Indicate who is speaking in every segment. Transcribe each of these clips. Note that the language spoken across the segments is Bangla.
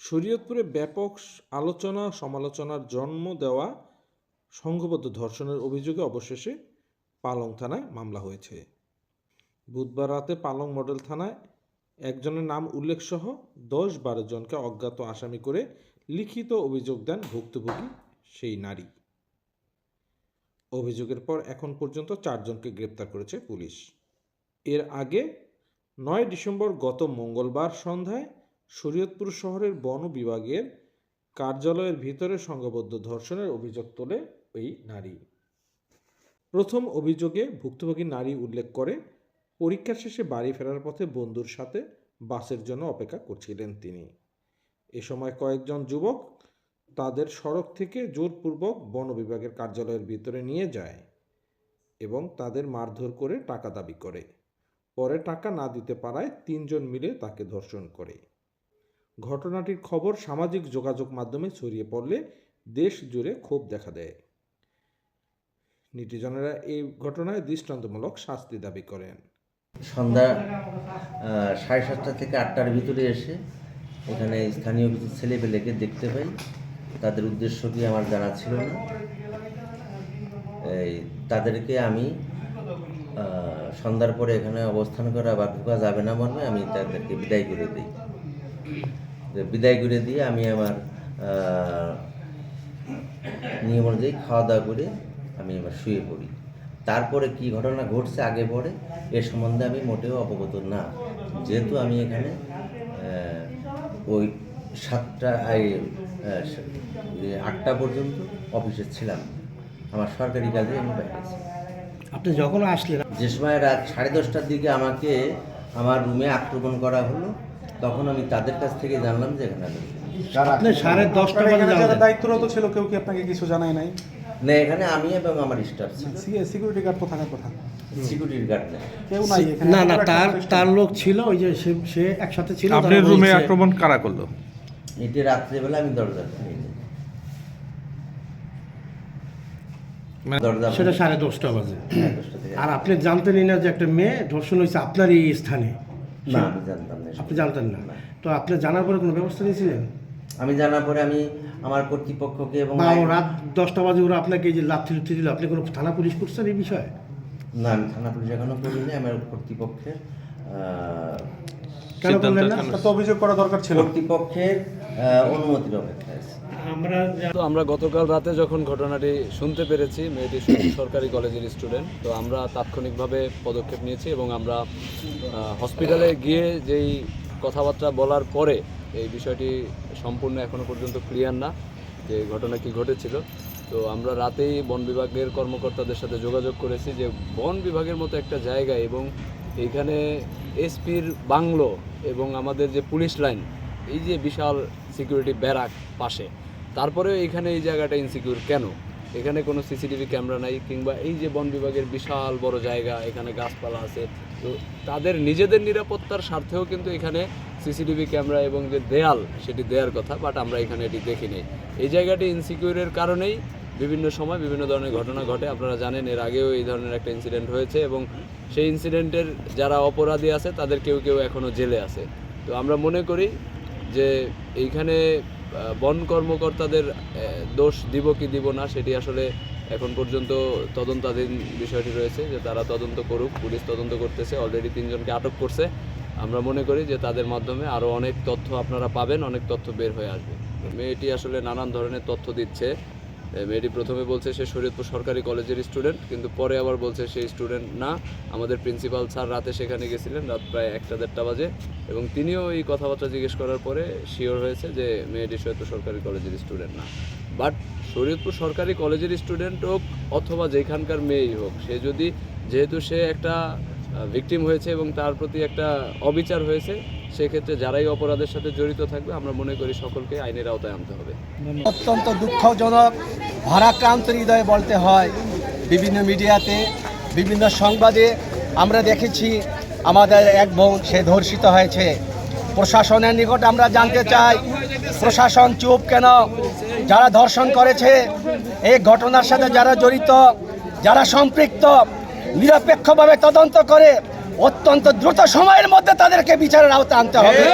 Speaker 1: শরীয়তপুরে ব্যাপক আলোচনা, সমালোচনার জন্ম দেওয়া সংঘবদ্ধ ধর্ষণের অভিযোগে অবশেষে পালং থানায় মামলা হয়েছে। বুধবার রাতে পালং মডেল থানায় একজনের নাম উল্লেখসহ দশ বারো জনকে অজ্ঞাত আসামি করে লিখিত অভিযোগ দেন ভুক্তভোগী সেই নারী। অভিযোগের পর এখন পর্যন্ত চারজনকে গ্রেপ্তার করেছে পুলিশ। এর আগে নয় ডিসেম্বর গত মঙ্গলবার সন্ধ্যায় শরীয়তপুর শহরের বন বিভাগের কার্যালয়ের ভিতরে সংঘবদ্ধ ধর্ষণের অভিযোগ তোলে ওই নারী। প্রথম অভিযোগে ভুক্তভোগী নারী উল্লেখ করে পরীক্ষা শেষে বাড়ি ফেরার পথে বন্ধুর সাথে বাসের জন্য অপেক্ষা করছিলেন তিনি। এ সময় কয়েকজন যুবক তাদের সড়ক থেকে জোরপূর্বক বন বিভাগের কার্যালয়ের ভিতরে নিয়ে যায় এবং তাদের মারধর করে টাকা দাবি করে। পরে টাকা না দিতে পারায় তিনজন মিলে তাকে ধর্ষণ করে। ঘটনাটির খবর সামাজিক যোগাযোগ মাধ্যমে ছড়িয়ে পড়লে দেশ জুড়ে ক্ষোভ দেখা দেয়। নিটিজনেরা এই ঘটনায় দৃষ্টান্তমূলক শাস্তি দাবি করেন।
Speaker 2: সন্ধ্যা সাড়ে সাতটা থেকে আটটার ভিতরে এসে এখানে স্থানীয় কিছু ছেলেপেলেকে দেখতে পাই। তাদের উদ্দেশ্য কি আমার জানা ছিল না। এই, তাদেরকে আমি সন্ধ্যার পরে এখানে অবস্থান করা বা ঢোকা যাবে না মর্মে আমি তাদেরকে বিদায় করে দিই। বিদায় করে দিয়ে আমি আমার নিয়ম অনুযায়ী খাওয়া দাওয়া করে আমি এবার শুয়ে পড়ি। তারপরে কি ঘটনা ঘটছে আগে পরে, এ সম্বন্ধে আমি মোটেও অবগত না। যেহেতু আমি এখানে ওই সাতটা আটটা পর্যন্ত অফিসে ছিলাম। আমার সরকারি কাজে আমি বাইরে
Speaker 3: আপনি যখন আসলেন
Speaker 2: যে সময় রাত সাড়ে দশটার দিকে আমাকে আমার রুমে আক্রমণ করা হলো তখন আমি তাদের কাছ থেকে জানলাম যে এখানে
Speaker 3: আপনি সাড়ে দশটা বাজে
Speaker 4: যারা দায়িত্বরত ছিল কেউ কি আপনাকে কিছু জানায় নাই?
Speaker 2: না এখানে আমি এবং আমার স্টাফ
Speaker 4: সিকিউরিটি গার্ড তো থাকার কথা
Speaker 2: সিকিউরিটির গার্ড নেই।
Speaker 4: কেউ নাই
Speaker 3: না না তার তার লোক ছিল ওই যে সে সে একসাথে ছিল
Speaker 5: আপনার রুমে আক্রমণ কারা করল?
Speaker 2: এটি রাত্রেবেলা আমি দরজা খুলি
Speaker 5: মানে-
Speaker 2: দরজা
Speaker 3: সেটা সাড়ে দশটা বাজে।
Speaker 2: দশটা
Speaker 3: আর আপনি জানতেনই না যে একটা মেয়ে ধর্ষণ হয়েছে আপনার এই স্থানে। আপনি জানতেন না। তো আপনি জানার পরে কোনো ব্যবস্থা নিয়েছিলেন?
Speaker 2: আমি জানার পরে আমি আমার কর্তৃপক্ষকে এবং
Speaker 3: রাত দশটা বাজে ওরা আপনাকে যে লাথি লুথি দিল আপনি কোনো থানা পুলিশ করছেন এই বিষয়ে?
Speaker 2: না আমি থানা পুলিশ এখনও করিনি আমার কর্তৃপক্ষের
Speaker 3: কেন করলেন না?
Speaker 4: অভিযোগ করা দরকার ছিল।
Speaker 2: কর্তৃপক্ষের অনুমতির অপেক্ষায় আছি।
Speaker 3: আমরা
Speaker 6: তো আমরা গতকাল রাতে যখন ঘটনাটি শুনতে পেরেছি, মেয়েটি সরকারি কলেজের স্টুডেন্ট, তো আমরা তাৎক্ষণিকভাবে পদক্ষেপ নিয়েছি এবং আমরা হসপিটালে গিয়ে যেই কথাবার্তা বলার পরে এই বিষয়টি সম্পূর্ণ এখনও পর্যন্ত ক্লিয়ার না, যে ঘটনা কি ঘটেছিল। তো আমরা রাতেই বন বিভাগের কর্মকর্তাদের সাথে যোগাযোগ করেছি যে বন বিভাগের মতো একটা জায়গা এবং এইখানে এসপির বাংলো এবং আমাদের যে পুলিশ লাইন, এই যে বিশাল সিকিউরিটি ব্যারাক পাশে তারপরেও এখানে এই জায়গাটা ইনসিকিউর কেন? এখানে কোনো সিসিটিভি ক্যামেরা নাই, কিংবা এই যে বন বিভাগের বিশাল বড় জায়গা, এখানে গাছপালা আছে। তো তাদের নিজেদের নিরাপত্তার স্বার্থেও কিন্তু এখানে সিসিটিভি ক্যামেরা এবং যে দেয়াল, সেটি দেওয়ার কথা বাট আমরা এখানে এটি দেখি নেই। এই জায়গাটি ইনসিকিউরের কারণেই বিভিন্ন সময় বিভিন্ন ধরনের ঘটনা ঘটে। আপনারা জানেন, এর আগেও এই ধরনের একটা ইনসিডেন্ট হয়েছে এবং সেই ইনসিডেন্টের যারা অপরাধী আছে, তাদের কেউ কেউ এখনও জেলে আছে। তো আমরা মনে করি যে এইখানে বন কর্মকর্তাদের দোষ দিব কি দিব না, সেটি আসলে এখন পর্যন্ত তদন্তাধীন বিষয়টি রয়েছে যে তারা তদন্ত করুক, পুলিশ তদন্ত করতেছে অলরেডি তিনজনকে আটক করছে। আমরা মনে করি যে তাদের মাধ্যমে আরও অনেক তথ্য আপনারা পাবেন, অনেক তথ্য বের হয়ে আসবে। মেয়েটি আসলে নানান ধরনের তথ্য দিচ্ছে। মেয়েটি প্রথমে বলছে সে শরীয়তপুর সরকারি কলেজের স্টুডেন্ট, কিন্তু পরে আবার বলছে সে স্টুডেন্ট না। আমাদের প্রিন্সিপাল স্যার রাতে সেখানে গেছিলেন, রাত প্রায় একটা দেড়টা বাজে। এবং তিনিও এই কথাবার্তা জিজ্ঞেস করার পরে শিওর হয়েছে যে মেয়েটি শরীয়তপুর সরকারি কলেজের স্টুডেন্ট না। বাট শরীয়তপুর সরকারি কলেজের স্টুডেন্ট হোক অথবা যেখানকার মেয়েই হোক, সে যদি যেহেতু সে একটা ভিকটিম হয়েছে এবং তার প্রতি একটা অবিচার হয়েছে সেক্ষেত্রে যারাই অপরাধের সাথে জড়িত থাকবে, আমরা মনে করি সকলকে আইনের আওতায় আনতে হবে।
Speaker 7: অত্যন্ত দুঃখজনক, ভারাক্রান্ত হৃদয়ে বলতে হয়। বিভিন্ন মিডিয়াতে, বিভিন্ন সংবাদে আমরা দেখেছি, আমাদের এক বোন, সে ধর্ষিত হয়েছে। প্রশাসনের নিকট আমরা জানতে চাই, প্রশাসন চুপ কেন? যারা ধর্ষণ করেছে, এই ঘটনার সাথে যারা জড়িত, যারা সম্পৃক্ত, নিরপেক্ষভাবে তদন্ত করে অত্যন্ত দ্রুত সময়ের মধ্যে তাদেরকে বিচারের আওতায় আনতে হবে।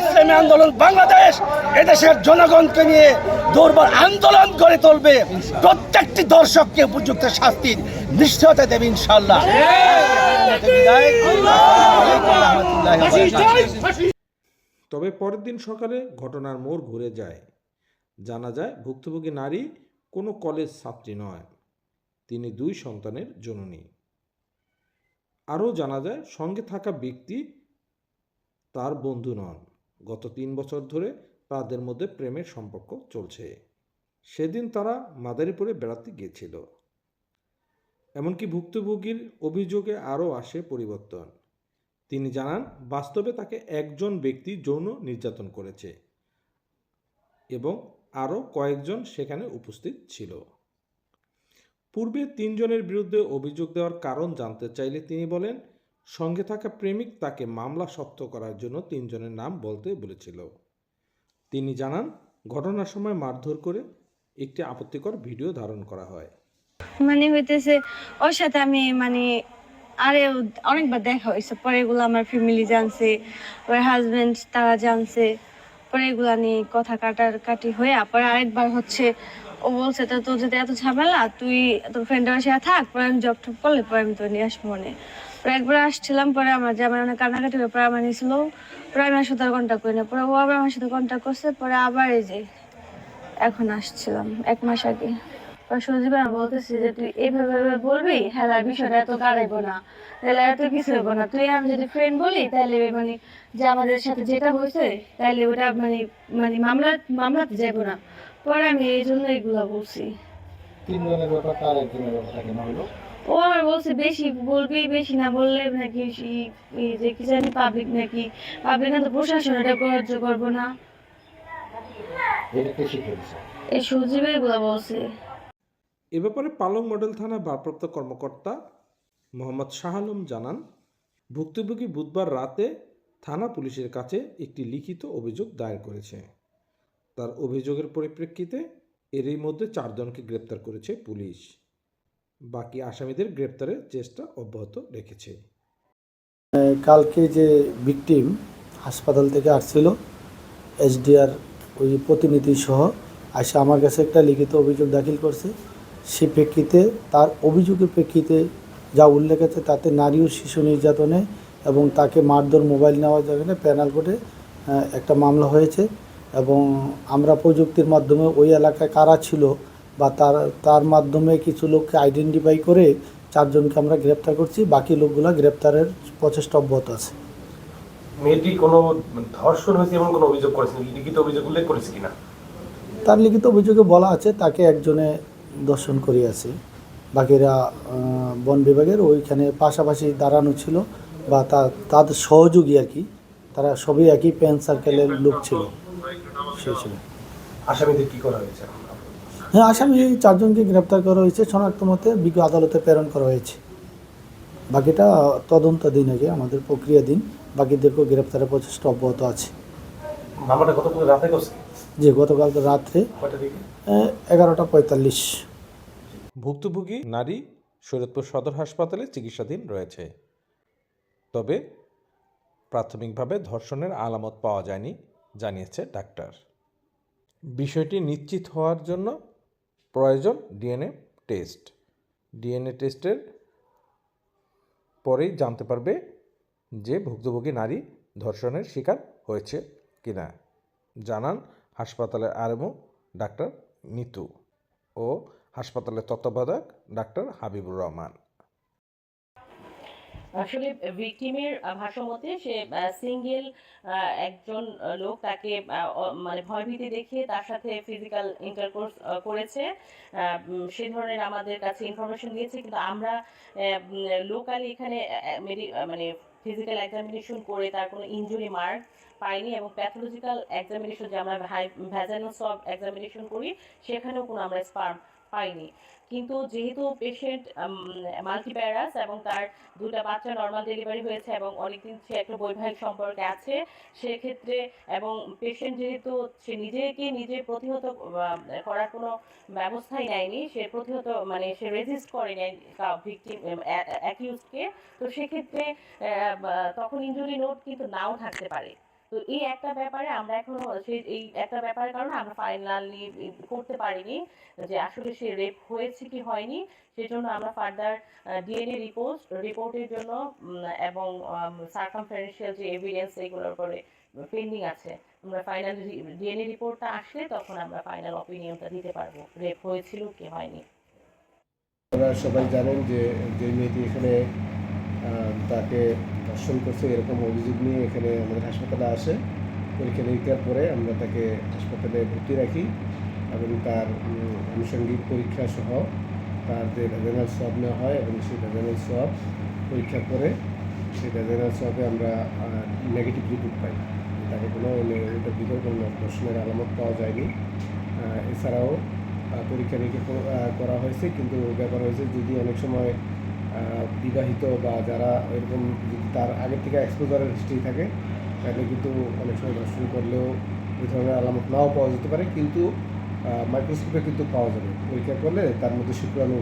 Speaker 7: ইসলামী আন্দোলন বাংলাদেশ এদেশের জনগণকে নিয়ে দুর্বল আন্দোলন করে তুলবে। প্রত্যেকটি দর্শককে উপযুক্ত শাস্তির নিশ্চয়তা দেবে ইনশাল্লাহ।
Speaker 1: তবে পরের দিন সকালে ঘটনার মোড় ঘুরে যায়। জানা যায় ভুক্তভোগী নারী কোনো কলেজ ছাত্রী নয়। তিনি দুই সন্তানের জননী। আরও জানা যায়, সঙ্গে থাকা ব্যক্তি তার বন্ধু নন। গত তিন বছর ধরে তাদের মধ্যে প্রেমের সম্পর্ক চলছে। সেদিন তারা মাদারীপুরে বেড়াতে গিয়েছিল। এমনকি ভুক্তভোগীর অভিযোগে আরও আসে পরিবর্তন। তিনি জানান, বাস্তবে তাকে একজন ব্যক্তি যৌন নির্যাতন করেছে এবং আরও কয়েকজন সেখানে উপস্থিত ছিল। পূর্বে তিনজনের বিরুদ্ধে অভিযোগ দেওয়ার কারণ জানতে চাইলে তিনি বলেন, সঙ্গে থাকা প্রেমিক তাকে মামলা শক্ত করার জন্য তিনজনের নাম বলতে বলেছিল। তিনি জানান, ঘটনার সময় মারধর করে একটি আপত্তিকর ভিডিও ধারণ করা হয়।
Speaker 8: মানে হইতেছে, ওর সাথে আমি মানে আরে অনেকবার দেখা হয়েছে। পরে এগুলো আমার ফ্যামিলি জানছে, ওর হাজবেন্ড তারা জানছে। পরে এগুলা নিয়ে কথা কাটার কাটি হয়ে পরে আরেকবার হচ্ছে ও বলছে, তো তোর যদি এত ঝামেলা, তুই তোর ফ্রেন্ডের সাথে থাক, পরে আমি জব টপ করলে পরে আমি তোর নিয়ে আসব মনে। পরে একবার আসছিলাম, পরে আমার জামাই অনেক কান্নাকাটি হয়ে পরে আমার নিয়েছিল পরে আমি আমার সাথে কন্ট্যাক্ট করি না। পরে ও আবার আমার সাথে কন্ট্যাক্ট করছে, পরে আবার এই যে এখন আসছিলাম, এক মাস আগে। সজীব ভাই বলতেছি যে, তুই এইভাবে বলবি হেলার বিষয়টা এত কারাইবো না। তাহলে এত কিছু হইব না। তুই আমি যদি ফ্রেন্ড বলি, তাহলে মানে যে আমাদের সাথে যেটা হয়েছে, তাহলে ওটা মানে মানে মামলা, মামলাতে যাব না। পরে আমি এই জন্য এগুলা বলছি। ও আমার বলছে বেশি বলবি বেশি না বললে নাকি যে কি জানি পাবলিক নাকি পাবলিক না তো প্রশাসন এটা গ্রহ্য করব না। এই সজীব এগুলা বলছে।
Speaker 1: এ ব্যাপারে পালং মডেল থানা ভারপ্রাপ্ত কর্মকর্তা মোহাম্মদ শাহ আলম জানান ভুক্তভোগী বুধবার রাতে থানা পুলিশের কাছে একটি লিখিত অভিযোগ দায়ের করেছে। তার অভিযোগের পরিপ্রেক্ষিতে এরই মধ্যে চারজনকে গ্রেপ্তার করেছে পুলিশ। বাকি আসামিদের গ্রেপ্তারের চেষ্টা অব্যাহত রেখেছে।
Speaker 9: কালকে যে ভিকটিম হাসপাতাল থেকে আসছিল, এসডিআর ওই প্রতিনিধি সহ, আসে আমার কাছে একটা লিখিত অভিযোগ দাখিল করছে। সে প্রেক্ষিতে, তার অভিযোগের প্রেক্ষিতে যা উল্লেখ আছে, তাতে নারী ও শিশু নির্যাতনে এবং তাকে মারধর মোবাইল নেওয়া যাবে না, প্যানাল কোর্টে একটা মামলা হয়েছে। এবং আমরা প্রযুক্তির মাধ্যমে ওই এলাকায় কারা ছিল বা তার তার মাধ্যমে কিছু লোককে আইডেন্টিফাই করে চারজনকে আমরা গ্রেপ্তার করছি বাকি লোকগুলো গ্রেপ্তারের প্রচেষ্টা অব্যাহত আছে।
Speaker 10: মেয়েটি কোনো ধর্ষণ হয়েছে এমন কোনো অভিযোগ করেছেন লিখিত অভিযোগ উল্লেখ করেছে কিনা?
Speaker 9: তার লিখিত অভিযোগে বলা আছে তাকে একজনে দর্শন করিয়াছে। বাকিরা বন বিভাগের ওইখানে পাশাপাশি দাঁড়ানো ছিল বা তাদের সহযোগী আর কি তারা সবই একই প্যান সার্কেলের লোক ছিল। সেই ছিল
Speaker 10: আসামিদের কি করা হয়েছে?
Speaker 9: হ্যাঁ আসামি চারজনকে গ্রেপ্তার করা হয়েছে। শনাক্ত মতে বিজ্ঞ আদালতে প্রেরণ করা হয়েছে। বাকিটা তদন্ত দিন আগে আমাদের প্রক্রিয়া দিন। বাকিদেরকেও গ্রেপ্তারের প্রচেষ্টা অব্যাহত আছে।
Speaker 10: মামলাটা কত রাতে করছে?
Speaker 9: যে গতকাল রাত্রে এগারোটা পঁয়তাল্লিশ।
Speaker 1: ভুক্তভোগী নারী শরীয়তপুর সদর হাসপাতালে চিকিৎসাধীন রয়েছে। তবে প্রাথমিকভাবে ধর্ষণের আলামত পাওয়া যায়নি। জানিয়েছে ডাক্তার। বিষয়টি নিশ্চিত হওয়ার জন্য প্রয়োজন ডিএনএ টেস্ট। ডিএনএ টেস্টের পরেই জানতে পারবে যে ভুক্তভোগী নারী ধর্ষণের শিকার হয়েছে কিনা। জানান হাসপাতালের আরএমও ডাক্তার নিতু ও হাসপাতালের তত্ত্বাবধায়ক ডাক্তার হাবিবুর রহমান।
Speaker 11: আসলে ভিকটিমের ভাষ্যমতে সে সিঙ্গেল একজন লোক তাকে মানে ভয়ভীতি দেখিয়ে তার সাথে ফিজিক্যাল ইন্টারকোর্স করেছে। সে ধরনের আমাদের কাছে ইনফরমেশন দিয়েছে। কিন্তু আমরা লোকালি এখানে মানে ফিজিক্যাল এক্সামিনেশন করে তার কোনো ইঞ্জুরি মার্ক পাইনি এবং প্যাথোলজিক্যাল এক্সামিনেশন যে আমরা ভ্যাজানো সব এক্সামিনেশন করি, সেখানেও কোনো আমরা স্পার্ম পাইনি কিন্তু যেহেতু পেশেন্ট মাল্টিপ্যারাস এবং তার দুটা বাচ্চা নর্মাল ডেলিভারি হয়েছে এবং অনেকদিন সে একটা বৈবাহিক সম্পর্কে আছে, সেক্ষেত্রে এবং পেশেন্ট যেহেতু সে নিজেকে নিজে প্রতিহত করার কোনো ব্যবস্থাই নেয়নি, সে প্রতিহত মানে সে রেজিস্ট করে নেয় ভিকটিম অ্যাকিউজকে তো সেক্ষেত্রে তখন ইনজুরি নোট কিন্তু নাও থাকতে পারে। তো এই একটা ব্যাপারে আমরা এখনও এই একটা ব্যাপারের কারণে আমরা ফাইনালি করতে পারিনি যে আসলে সে রেপ হয়েছে কি হয়নি। সেজন্য আমরা ফার্দার ডিএনএ রিপোর্ট রিপোর্টের জন্য এবং সার্কামফারেন্সিয়াল যে এভিডেন্স এগুলোর উপরে পেন্ডিং আছে, আমরা ফাইনাল ডিএনএ রিপোর্টটা আসলে তখন আমরা ফাইনাল অপিনিয়নটা দিতে পারব রেপ হয়েছিল কি হয়নি।
Speaker 12: আপনারা সবাই জানেন যে যে মেয়েটি এখানে তাকে ধর্ষণ করছে, এরকম অভিযোগ নিয়ে এখানে আমাদের হাসপাতালে আসে। পরীক্ষা নিরীক্ষার পরে আমরা তাকে হাসপাতালে ভর্তি রাখি এবং তার আনুষঙ্গিক পরীক্ষা সহ তার যে রেজেনাল সব নেওয়া হয় এবং সেই রেজেনাল সব পরীক্ষা করে সেই রেজেনাল সবে আমরা নেগেটিভ রিপোর্ট পাই। তাকে কোনো এটার ভিতরে কোনো ধর্ষণের আলামত পাওয়া যায়নি। এছাড়াও পরীক্ষা নিরীক্ষা করা হয়েছে, কিন্তু ব্যাপার হয়েছে যদি অনেক সময় বিবাহিত বা যারা এরকম যদি তার আগের থেকে এক্সপোজারের হিস্ট্রি থাকে তাহলে কিন্তু অনেক সময় দর্শন করলেও এই ধরনের আলামত নাও পাওয়া যেতে পারে। কিন্তু মাইক্রোস্কোপে কিন্তু পাওয়া যাবে। পরীক্ষা করলে তার মধ্যে শুক্রাণু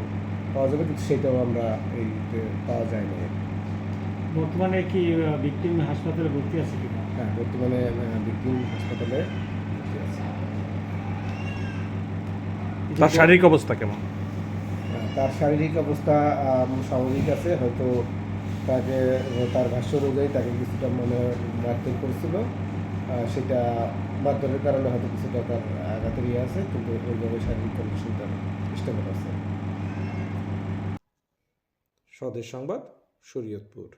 Speaker 12: পাওয়া যাবে কিন্তু সেটাও আমরা এই পাওয়া যায় না।
Speaker 3: বর্তমানে কি ভিকটিম হাসপাতালে ভর্তি আছে কি
Speaker 12: হ্যাঁ বর্তমানে বিক্রিম হাসপাতালে ভর্তি আছে।
Speaker 4: তার শারীরিক অবস্থা কেমন?
Speaker 12: তার শারীরিক অবস্থা স্বাভাবিক আছে। হয়তো তাকে, তার ভাষ্য অনুযায়ী তাকে কিছুটা মনে মারতে করেছিল। সেটা মারধরের কারণে হয়তো কিছুটা তার আঘাতের ইয়ে আছে, কিন্তু ওইভাবে শারীরিক কন্ডিশনটা স্টেবল আছে।
Speaker 1: স্বদেশ সংবাদ, শরীয়তপুর।